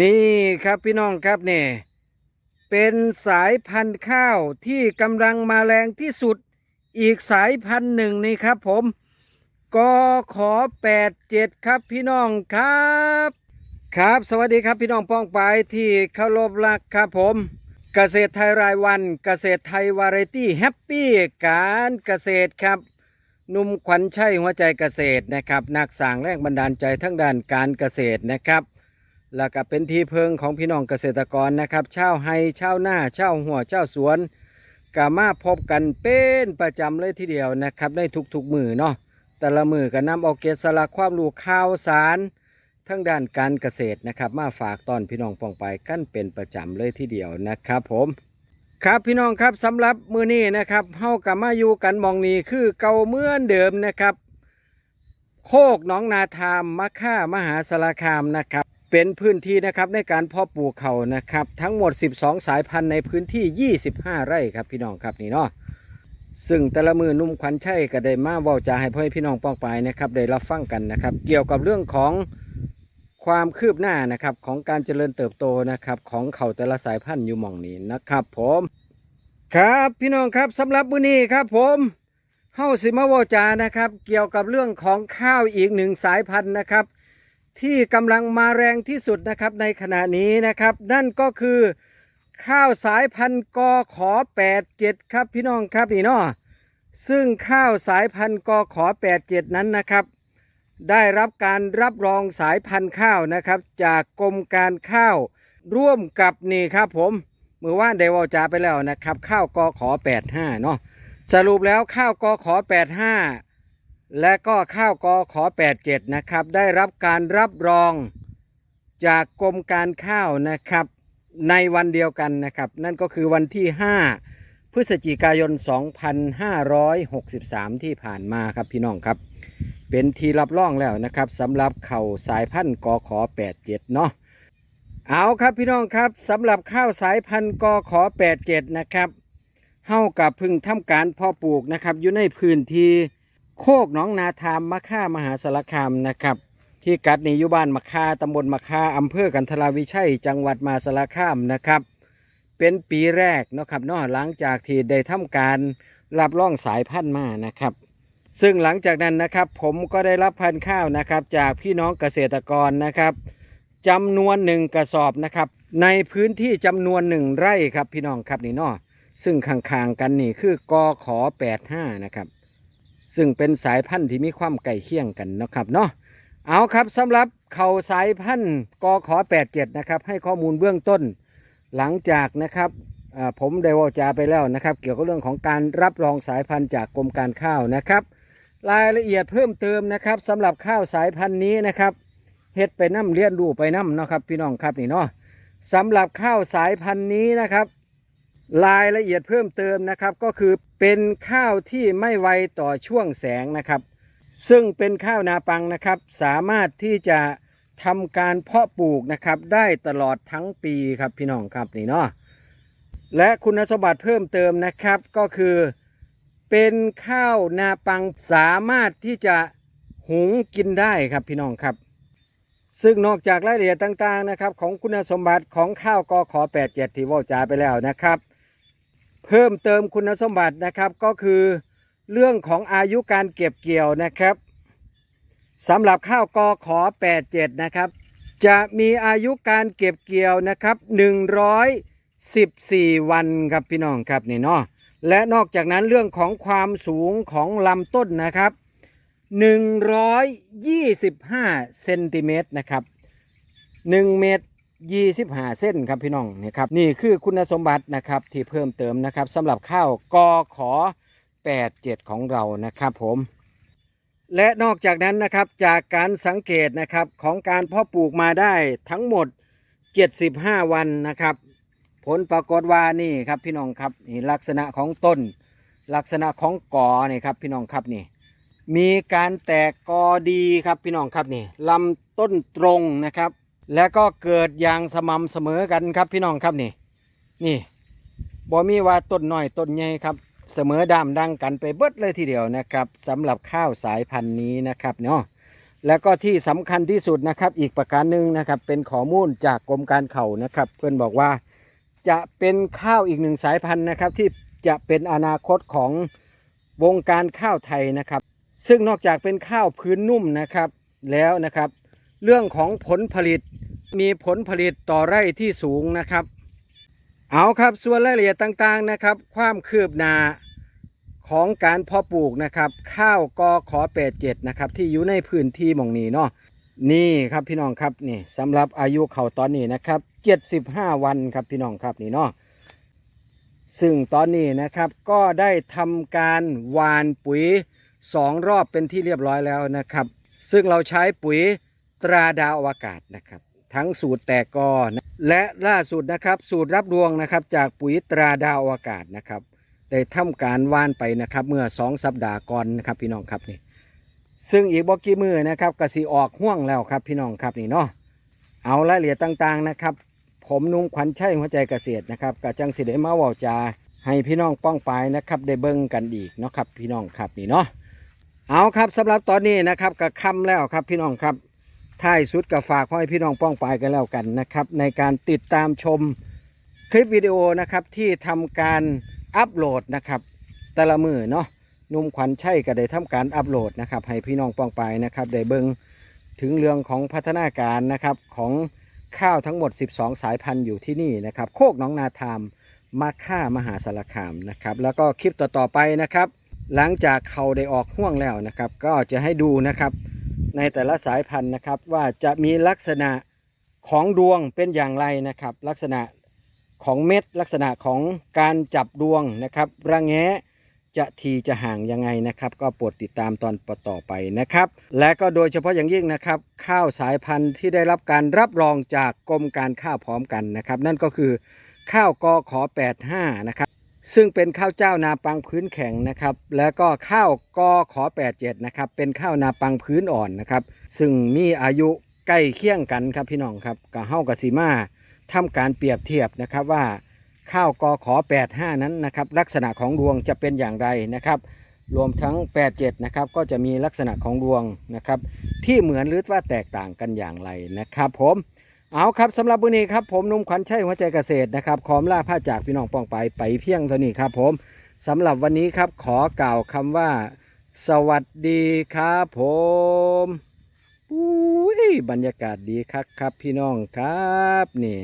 นี่ครับพี่น้องครับนี่เป็นสายพันธุ์ข้าวที่กำลังมาแรงที่สุดอีกสายพันธุ์หนึ่งนี่ครับผมกขอแปดเจ็ดครับพี่น้องครับ ครับ สวัสดีครับพี่น้องป้องไปที่เคารพรักครับผมเกษตรไทยรายวันเกษตรไทยวาไรตี้แฮปปี้การเกษตรครับนุ่มขวัญชัยหัวใจเกษตรนะครับนักสร้างแรงบันดาลใจทั้งด้านการเกษตรนะครับ แล้วก็เป็นที่เพิงของพี่น้องเกษตรกรนะครับเช่าวไฮเช่าวหน้าเช่าวหัวเช่าวสวนก็มาพบกันเป็นประจำเลยทีเดียวนะครับในทุกๆมือเนาะแต่ละมือก็นำเอาเกสละความรู้ข่าวสารทั้งด้านการเกษตรนะครับ มาฝากตอนพี่น้องปองไปกันเป็นประจำเลยทีเดียวนะครับผมครับพี่น้องครับสำหรับมือนี้นะครับเฮากับมาอยู่กันมองนี้คือเก่าเมื่อนเดิมนะครับ โคกหนองนาทามมะค่ามหาสารคามนะครับ เป็นพื้นที่นะครับในการเพาะปลูกเขานะครับ ทั้งหมด 12 สายพันธุ์ในพื้นที่ 25 ไร่ครับพี่น้องครับนี่เนาะซึ่งแต่ละมือนุ่มขวัญชัยก็ได้มาเว้าจาให้พ่อให้พี่น้องป้องไปนะครับได้รับฟังกันนะครับ เกี่ยวกับเรื่องของความคืบหน้านะครับของการเจริญเติบโตนะครับของเขาแต่ละสายพันธุ์อยู่หม่องนี้นะครับ ผมครับพี่น้องครับสำหรับมื้อนี้ครับ ผมเฮาสิมาเว้าจานะครับ เกี่ยวกับเรื่องของข้าวอีกหนึ่งสายพันธุ์นะครับ ที่กำลังมาแรงที่สุดนะครับในขณะนี้นะครับ นั่นก็คือข้าวสายพันธุ์กขอ 87 ครับพี่น้องครับนี่เนาะซึ่งข้าวสายพันธุ์กขอ 87 นั้นนะครับ ได้รับการรับรองสายพันธุ์ข้าวนะครับ จากกรมการข้าวร่วมกับนี่ครับผมเมื่อว่านได้เวาจาไปแล้วนะครับ ข้าวกอขอ 85 เนาะสรุปแล้วข้าวกอขอ 85 และก็ข้าวกอขอ 87 นะครับ ได้รับการรับรองจากกรมการข้าวนะครับในวันเดียวกันนะครับ นั่นก็คือวันที่ 5 พฤศจิกายน 2563 ที่ผ่านมาครับพี่น้องครับ เป็นที่รับรองแล้วนะครับสำหรับเข่าสายพันธุ์กอขอ 87 เนาะเอาครับพี่น้องครับสำหรับข้าวสายพันธุ์กอขอ 87 นะครับเฮากับพึ่งทำการพาะปลูกนะครับอยู่ในพื้นที่ โคกหนองนาทามมะค่ามหาสารคามนะครับที่กัดในอยู่บ้านมะค่าตำบลมะค่าอำเภอกันทราวิชัย จังหวัดมหาสารคามนะครับ เป็นปีแรกนะครับเนาะหลังจากที่ได้ทำการรับรองสายพันธุ์มานะครับ ซึ่งหลังจากนั้นนะครับผมก็ได้รับพันธุ์ข้าวนะครับ จากพี่น้องเกษตรกรนะครับจำนวนหนึ่งกระสอบนะครับ ในพื้นที่จำนวนหนึ่งไร่ครับพี่น้องครับนี่เนาะซึ่งข้างๆกันนี่คือกอขอ85นะครับ ซึ่งเป็นสายพันธุ์ที่มีความใกล้เคียงกันนะครับเนาะเอาครับสำหรับเขาสายพันธุ์กอขอ87 นะครับ ให้ข้อมูลเบื้องต้น หลังจากนะครับผมได้ว่าจาไปแล้วนะครับ เกี่ยวกับเรื่องของการรับรองสายพันธุ์จากกรมการข้าวนะครับ รายละเอียดเพิ่มเติมนะครับสำหรับข้าวสายพันธุ์นี้นะครับเฮ็ดไปน้ำเลี้ยนดูไปน้ำเนาะครับพี่น้องครับนี่เนาะสำหรับข้าวสายพันธุ์นี้นะครับ รายละเอียดเพิ่มเติมนะครับ ก็คือเป็นข้าวที่ไม่ไวต่อช่วงแสงนะครับ ซึ่งเป็นข้าวนาปังนะครับ สามารถที่จะทำการเพาะปลูกนะครับ ได้ตลอดทั้งปีครับพี่น้องครับนี่เนาะและคุณสมบัติเพิ่มเติมนะครับก็คือ เป็นข้าวนาปังสามารถที่จะหุงกินได้ครับพี่น้องครับ ซึ่งนอกจากรายละเอียดต่างๆนะครับ ของคุณสมบัติของข้าวกอขอ87ที่ว่าจาไปแล้วนะครับ เพิ่มเติมคุณสมบัตินะครับก็คือเรื่องของอายุการเก็บเกี่ยวนะครับสำหรับข้าวกอขอ 87 นะครับ จะมีอายุการเก็บเกี่ยวนะครับ 114 วันครับพี่น้องครับนี่เนาะและนอกจากนั้นเรื่องของความสูงของลำต้นนะครับ 125 เซนติเมตรนะครับ 1 เมตร 25เส้นครับพี่น้องนี่ครับนี่คือคุณสมบัตินะครับที่เพิ่มเติมนะครับสำหรับข้าวกอขอ87ของเรานะครับผมและนอกจากนั้นนะครับจากการสังเกตนะครับของการเพาะปลูกมาได้ทั้งหมด 75 วันนะครับ ผลปรากฏว่านี่ครับพี่น้องครับนี่ลักษณะของต้น ลักษณะของกอนี่ครับพี่น้องครับนี่มีการแตกกอดีครับพี่น้องครับนี่ลำต้นตรงนะครับ แล้วก็เกิดอย่างสม่ำเสมอกันครับพี่น้องครับนี่ นี่บ่มีว่าต้นหน้อยต้นใหญ่ครับ เสมอดามดังกันไปเบิดเลยทีเดียวนะครับสำหรับข้าวสายพันธุ์นี้นะครับเนาะแล้วก็ที่สำคัญที่สุดนะครับ อีกประการหนึ่งนะครับ เป็นข้อมูลจากกรมการเข่านะครับ เพื่อนบอกว่าจะเป็นข้าวอีกหนึ่งสายพันธุ์นะครับ ที่จะเป็นอนาคตของวงการข้าวไทยนะครับ ซึ่งนอกจากเป็นข้าวพื้นนุ่มนะครับแล้วนะครับ เรื่องของผลผลิตมีผลผลิตต่อไร่ที่สูงนะครับ เอาครับส่วนรายละเอียดต่างๆนะครับ ความคืบหน้าของการเพาะปลูกนะครับ ข้าวกอขอแปดเจ็ดนะครับ ที่อยู่ในพื้นที่หมองนี้เนาะนี่ครับพี่น้องครับนี่สำหรับอายุเขาตอนนี้นะครับเจ็ดสิบห้าวันครับพี่น้องครับนี่เนาะซึ่งตอนนี้นะครับก็ได้ทำการหวานปุ๋ยสองรอบเป็นที่เรียบร้อยแล้วนะครับ ซึ่งเราใช้ปุ๋ย ตราดาวอวกาศนะครับ ทั้งสูตรแตกกอนะและล่าสุดนะครับสูตรรับรวงนะครับจากปุ๋ยตราดาวอวกาศนะครับได้ทำการว่านไปนะครับ เมื่อสองสัปดาห์ก่อนนะครับพี่น้องครับนี่ซึ่งอีกบอกกี่มือนะครับกระสิออกห่วงแล้วครับพี่น้องครับนี่เนาะเอาละเอียดต่างๆนะครับ ผมนุ่งขวัญชัยหัวใจเกษตรนะครับกะจังสิได้มาว่าจาให้พี่น้องป้องปายนะครับได้เบิ่งกันอีกเนาะครับพี่น้องครับนี่เนาะเอาครับสำหรับตอนนี้นะครับก็ค่ำแล้วครับพี่น้องครับ ท้ายสุดก็ฝากให้พี่น้องป้องปายกันแล้วกันนะครับ ในการติดตามชมคลิปวิดีโอนะครับที่ทำการอัปโหลดนะครับ แต่ละมือเนาะนุ่มขวัญชัยก็ได้ทำการอัปโหลดนะครับ ให้พี่น้องป้องปายนะครับได้เบิ่งถึงเรื่องของพัฒนาการนะครับของข้าวทั้งหมด 12 สายพันธุ์อยู่ที่นี่นะครับ โคกน้องนาทามมาค่ามหาสารคามนะครับ แล้วก็คลิปต่อๆไปนะครับ หลังจากเขาได้ออกห่วงแล้วนะครับ ก็จะให้ดูนะครับ ในแต่ละสายพันธุ์นะครับ ว่าจะมีลักษณะของดวงเป็นอย่างไรนะครับ ลักษณะของเม็ดลักษณะของการจับดวงนะครับระแงะจะทีจะห่างยังไงนะครับ ก็โปรดติดตามตอนต่อไปนะครับ และก็โดยเฉพาะอย่างยิ่งนะครับ ข้าวสายพันธุ์ที่ได้รับการรับรองจากกรมการข้าวพร้อมกันนะครับ นั่นก็คือข้าวกอขอ85นะครับ ซึ่งเป็นข้าวเจ้านาปังพื้นแข็งนะครับ แล้วก็ข้าวกอขอ 87 นะครับ เป็นข้าวนาปังพื้นอ่อนนะครับ ซึ่งมีอายุใกล้เคียงกันครับพี่น้องครับกับเฮากับสีมาทำการเปรียบเทียบนะครับว่าข้าวกอขอ 85 นั้นนะครับลักษณะของดวงจะเป็นอย่างไรนะครับ รวมทั้ง 87 นะครับก็จะมีลักษณะของดวงนะครับที่เหมือนหรือว่าแตกต่างกันอย่างไรนะครับผม เอาครับสำหรับวันนี้ครับผมนุ่มขวัญชัยหัวใจเกษตรนะครับขอมลาผ้าจากพี่น้องปองไปไปเพียงเท่านี้ครับผมสำหรับวันนี้ครับขอกล่าวคำว่า สวัสดีครับผมอุ้ยบรรยากาศดีครับครับพี่น้องครับนี่